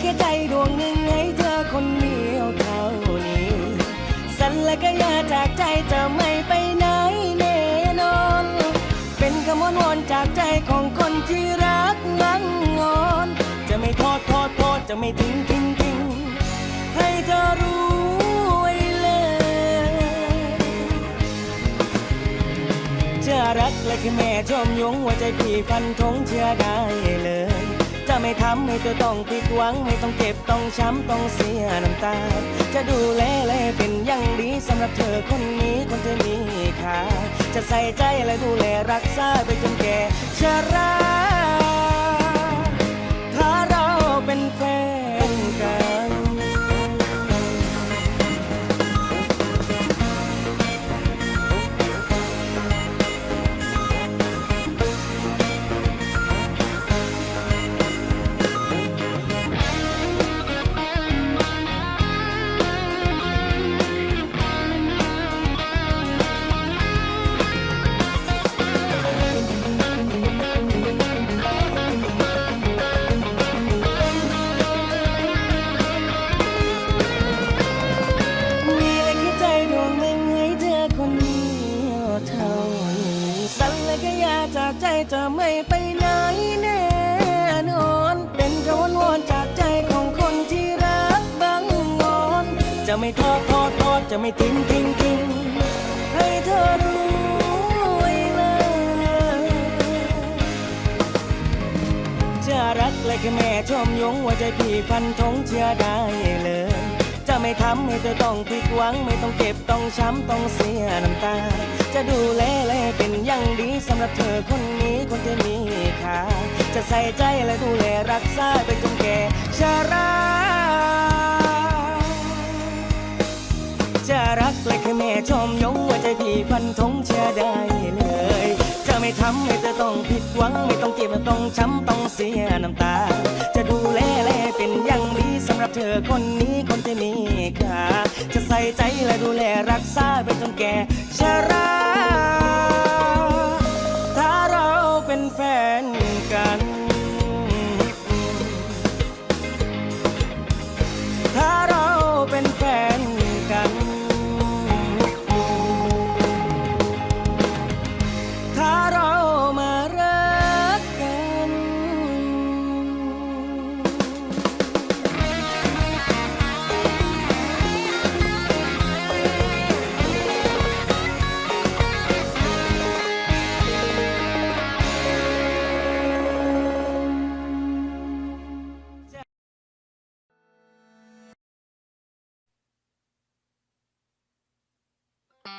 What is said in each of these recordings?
แค่ใจดวงหนึ่งให้เธอคนเดียวเท่านี้ สัญและก็อยาจากใจจะไม่ไปไหนแน่นอน เป็นคำวอนวอนจากใจของคนที่รักงั้งงอน จะไม่ทอดทอดทอดจะไม่ทิ้งทิ้งทิ้งให้เธอรู้ไว้เลยจะรักและคือแม่ชมยงว่าใจพี่ฟันธงเชื่อได้เลย ไม่ทำให้เธอต้องผิดหวัง ไม่ต้องเจ็บต้องช้ำต้องเสียน้ำตา จะดูแลและเป็นอย่างดีสำหรับเธอคนนี้คนเธอมีค่าจะใส่ใจและดูแลรักษาไปจนแก่ชรา ถ้าเราเป็นแฟน ไม่ทอดทอดทอดจะไม่ทิ้งทิ้งทิ้งให้เธอรู้ไว้เลยจะรักและแค่แม่ชมยงว่าใจพี่ฟันธงเชื่อได้เลย จะไม่ทำให้เธอต้องผิดหวัง ไม่ต้องเจ็บต้องช้ำต้องเสียน้ำตา จะดูแลและเป็นอย่างดีสำหรับเธอคนนี้คนที่มีค่าจะใส่ใจและดูแลรักษาไปจนแก่ชรา รักและคือแม่ชมยกว่าใจพี่ฟันทงเชื่อได้เลย จะไม่ทำให้เธอต้องผิดหวัง ไม่ต้องเจ็บต้องช้ำต้องเสียน้ำตา จะดูแลแลเป็นอย่างดีสำหรับเธอคนนี้คนที่มีค่าจะใส่ใจและดูแลรักษาไปจนแก่ชรา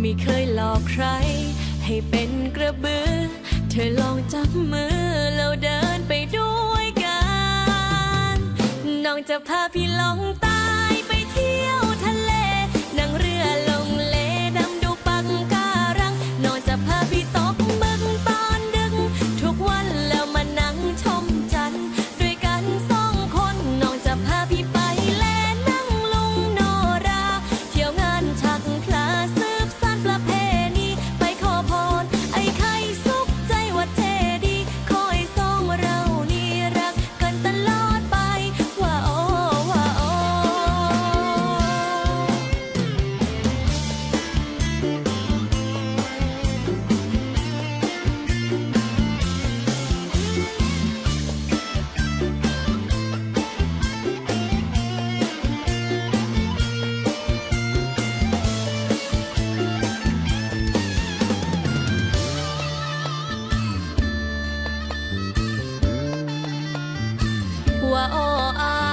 ไม่เคยหลอกใคร ให้เป็นกระบือ เธอลองจับมือแล้วเดินไปด้วยกัน น้องจะพาพี่ลองใตายไปเที่ยวทะเลนั่งเรือ ว่าอ้ออา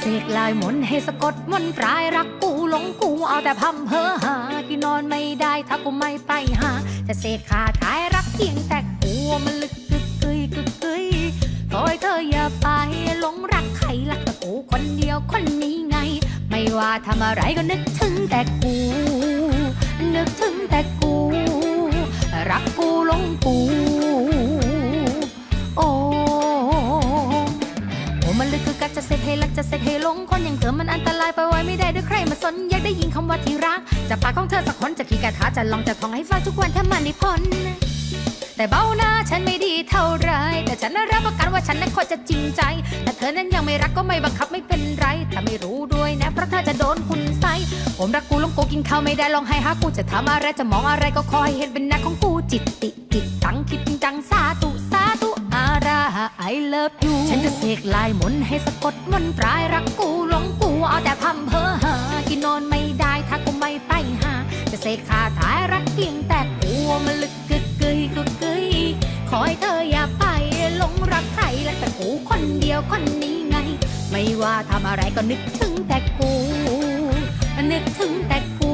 เสกลายมนให้สะกดมนต์ปลายรักกูหลงกูเอาแต่พำเพอหาที่นอนไม่ได้ถ้ากูไม่ไปหา จะเสกคาถายรักเพียงแต่กูมันลึกกึกกึยกึกกึยขอให้เธออย่าไปหลงรักใครรักแต่กูคนเดียวคนนี้ไง ไม่ว่าทำอะไรก็นึกถึงแต่กู นึกถึงแต่กู รักกูหลงกู จะเสกให้รักจะเสกให้หลงคนอย่างเธอมันอันตรายไปไว้ไม่ได้ด้วยใครมาสนอยากได้ยินคำว่าที่รักจากปากของเธอสักคนจะขี่กระทาจะลองจะท่องให้ฟังทุกวันถ้ามันได้พ้นแต่เบ้าหน้าฉันไม่ดีเท่าไรแต่ฉันน่ะรับประกันว่าฉันนั้นคนจะจริงใจถ้าเธอนั้นยังไม่รักก็ไม่บังคับไม่เป็นไร ถ้าไม่รู้ด้วยนะเพราะเธอจะโดนคุณใส่ผมรักกูลงกูกินข้าวไม่ได้ลองให้หากูจะทำอะไรจะมองอะไรก็ขอให้เห็นเป็นหน้าของกูจิตติจิตตังคิดจริงจังสาธุ I love you ฉันจะเสกลายมนให้สะกดมนต์ปลายรักกูหลงกูเอาแต่พำเพอหากินนอนไม่ได้ถ้ากูไม่ไปหา จะเสกคาถายรักเพียงแต่กูมันลึกกึกกึยกึกกึยขอให้เธออย่าไปหลงรักใครและแต่กูคนเดียวคนนี้ไง ไม่ว่าทำอะไรก็นึกถึงแต่กู นึกถึงแต่กู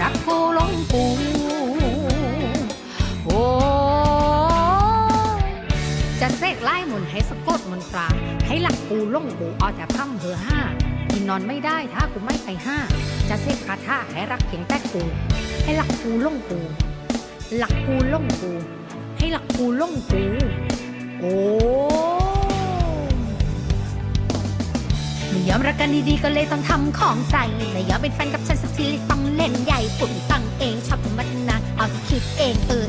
รักกูหลงกู ให้สะกดมนต์ปลาให้หลักกูหลงกูเอาแต่พร่ำเพอห้ากินนอนไม่ได้ถ้ากูไม่ไปห้า จะเสกคาถาให้รักเพียงแต่กู ให้หลักกูหลงกู หลักกูหลงกู ให้หลักกูหลงกูโอ้ไม่ยอมรักกันดีๆก็เลยต้องทำของใส่ไม่ยอมเป็นแฟนกับฉันสักทีเลยต้องเล่นใหญ่ปุ่นฟังเองชอบธรรมะนาเอาที่คิดเองเออ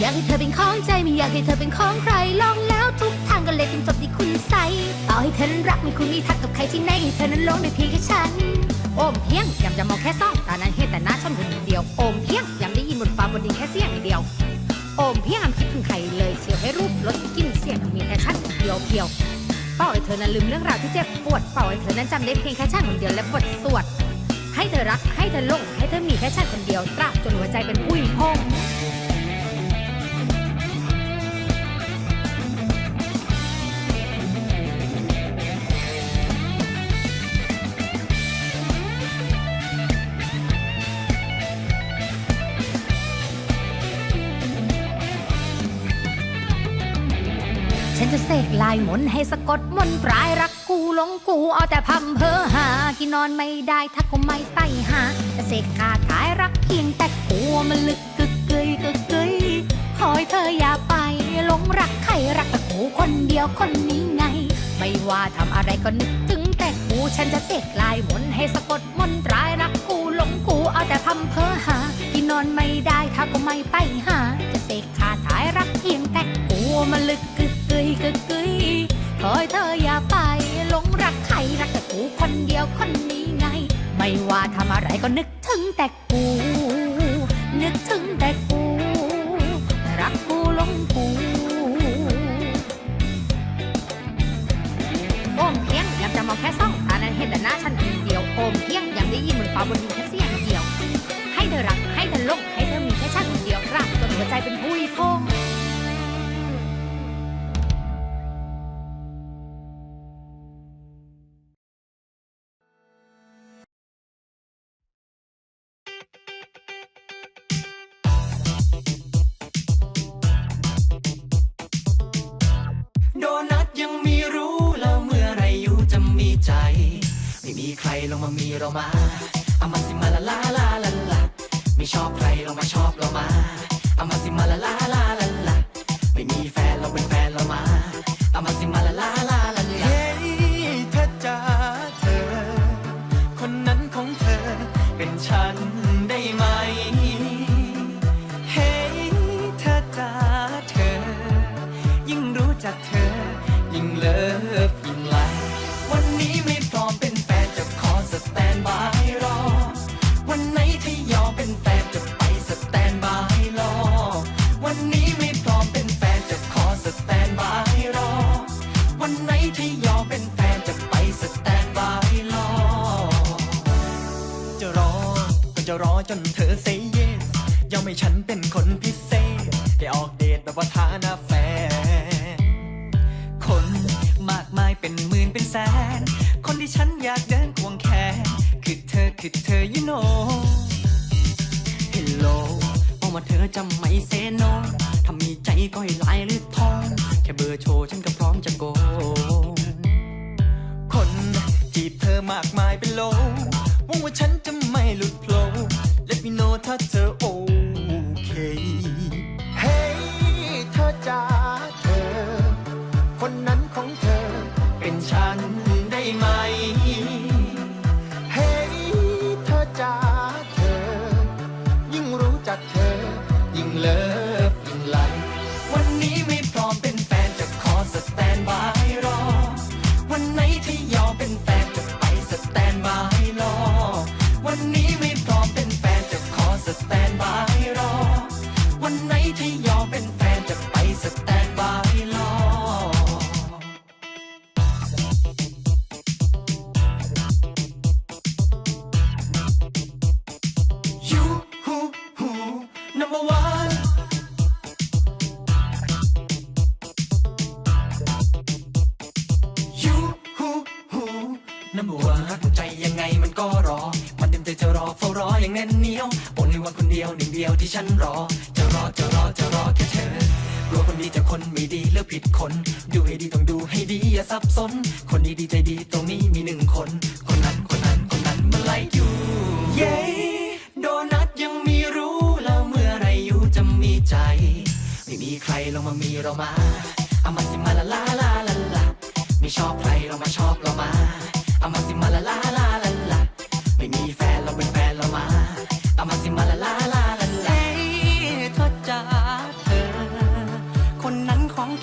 อยากให้เธอเป็นของใจไม่อยากให้เธอเป็นของใครลองแล้วทุกทางก็เลยเป็นจบที่คุณใสต่อให้เธอนั้นรักไม่คุณมีทักกับใครที่ไหนให้เธอนั้นลงได้เพียงแค่ฉัน โอมเพียงยำจะมองแค่ซ่องตานั้นเห็นแต่หน้าฉันคนเดียวโอมเพียงยำได้ยินบนฟ้าบนดินแค่เสียงเดียวโอมเพี่ห้ามคิดถึงใครเลยเชียวให้รูปลดกลินเสียงมีแค่ชั้นเดียวเพียวเป้าให้เธอนั้นลืมเรื่องราวที่เจ็บปวดเป้าให้เธอนั้นจำได้เพียงแค่ชั้นคนเดียวและบทสวดให้เธอรักให้เธอหลงให้เธอมีแค่ชั้นคนเดียวตราบจนหัวใจเป็นผู้หญิงพง ลายมนให้สะกดมนต์ปลายรักกูหลงกูเอาแต่พำเพอหา กินนอนไม่ได้ถ้าก็ไม่ไปหาจะเสกคาถายรักเพียงแต่กลัวมันลึกกึกเกยกึกเกยขอให้เธออย่าไปหลงรักใครรักแต่กูคนเดียวคนนี้ไง ไม่ว่าทำอะไรก็นึกถึงแต่กูฉันจะเสกลายมนให้สะกดมนต์ปลายรักกูหลงกูเอาแต่พำเพอหา กินนอนไม่ได้ถ้าก็ไม่ไปหาจะเสกคาถายรักเพียงแต่กูมันลึก เธออย่าไปหลงรักใครรักแต่กูคนเดียวคนนี้ไง ไม่ว่าทำอะไรก็นึกถึงแต่กู นึกถึงแต่กู รักกูหลงกูโอมเพียงยังจะมองแค่ซ่องตานั้นเห็นแต่หน้าฉันคนเดียวโอมเพียงยังได้ยินเหมือนฟ้าบนดินแค่เสียงเดียว ให้เธอรักให้เธอหลงให้เธอมีแค่ฉันคนเดียวรักจนหัวใจเป็นผู้พง มีใครลงมามีเรามาเอามาสิมาละลาลาลาลาไม่ชอบใครลงมาชอบเรามาเอามาสิมาละลาลาลาลาไม่มีแฟนเราเป็นแฟนเรามาเอามาสิมาละลาลาลาลาเฮ้ยเธอจ้าเธอ คนนั้นของเธอเป็นฉัน จนเธอเซเยสยอมให้ฉันเป็นคนพิเศษ ได้ออกเดทแบบว่าฐานะแฟน คนมากมายเป็นหมื่นเป็นแสน คนที่ฉันอยากเดินควงแขน คือเธอคือเธอ you know Hello บอกว่าเธอจะไม่เซโนถ้ามีใจก็ให้ลายหรือทอง แค่เบอร์โชว์ฉันก็พร้อมจะโกคนจีบเธอมากมายเป็นโลหวังว่าฉันจะไม่หลุดโผล่ Let me know ถ้าเธอโอเค เฮ้ยเธอจ้าเธอ คนนั้นของเธอเป็นฉันได้ไหม ฉันรอ จะรอจะรอจะรอแค่เธอกลัวคนดีจะคนไม่ดีเลือกผิดคน ดูให้ดีต้องดูให้ดีอย่าสับสน คนดีดีใจดีตรงนี้มีหนึ่งคน คนนั้นคนนั้นคนนั้นมันไล่อยู่เย้โดนัทยังมีรู้แล้วเมื่อไรอยู่จะมีใจ ไม่มีใครลงมามีเรามาเอามาสิมาละลาลาลาลาไม่ชอบใครเรามาชอบเรามาเอามาสิมาละลาลาลาลา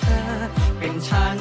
เธอเป็นฉัน